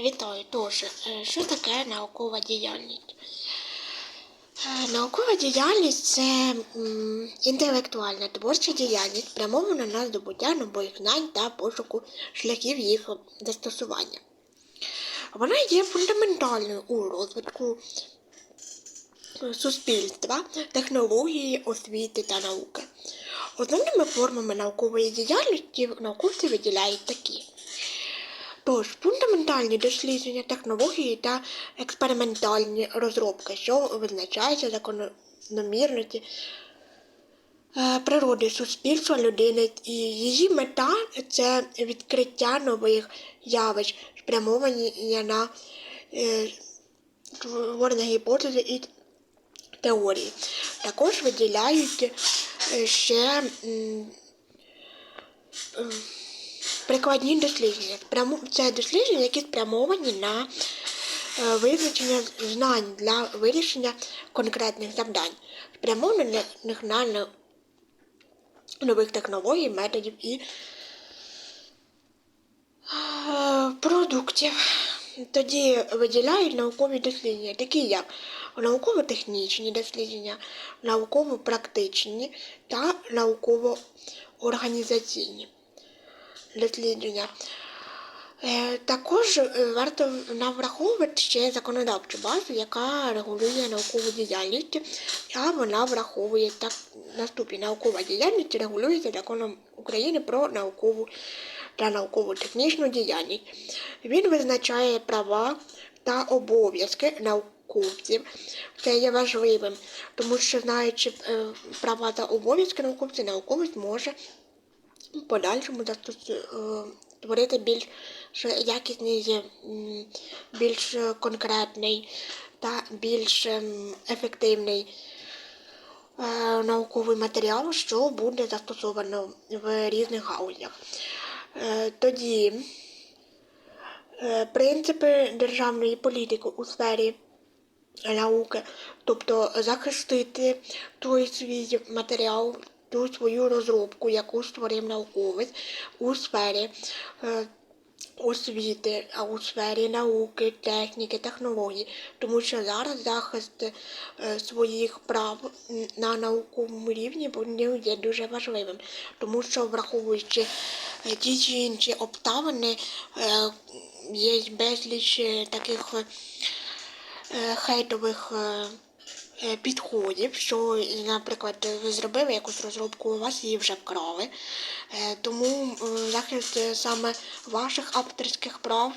Вітаю, тож, е, що таке наукова діяльність? Е, Наукова діяльність це інтелектуальна творча діяльність, спрямована на здобуття нових знань та пошуку шляхів їх застосування. Вона є фундаментальною у розвитку суспільства, технології, освіти та науки. Основними формами наукової діяльності науковці виділяють такі. Тож, фундаментальні дослідження, технології та експериментальні розробки, що визначаються закономірності е, природи суспільства людини, і її мета це відкриття нових явищ, спрямовані на е, створення гіпотези і теорії. Також виділяють е, ще Прикладні дослідження. Це дослідження, які спрямовані на е, визначення знань для вирішення конкретних завдань, спрямованих на нових технологій, методів і е, продуктів. Тоді виділяють наукові дослідження, такі як науково-технічні дослідження, науково-практичні та науково-організаційні дослідження. Е, Також е, варто нам враховувати ще законодавчу базу, яка регулює наукову діяльність, а вона враховує так наступні наукова діяльність регулюється законом України про наукову та науково-технічну діяльність. Він визначає права та обов'язки науковців. Це є важливим, тому що знаючи е, права та обов'язки науковців, науковець може в подальшому застосу... е, створити більш якісний, більш конкретний та більш ем, ефективний е, науковий матеріал, що буде застосовано в різних гаузях. Е, Тоді е, принципи державної політики у сфері науки, тобто захистити той свій матеріал, ту свою розробку, яку створив науковець у сфері е, освіти, а у сфері науки, техніки, технологій, тому що зараз захист е, своїх прав на науковому рівні є дуже важливим, тому що враховуючи е, ті чи інші обставини, є безліч таких хейтових підходів, що, наприклад, ви зробили якусь розробку, у вас її вже вкрали. Е, Тому е, захист е, саме ваших авторських прав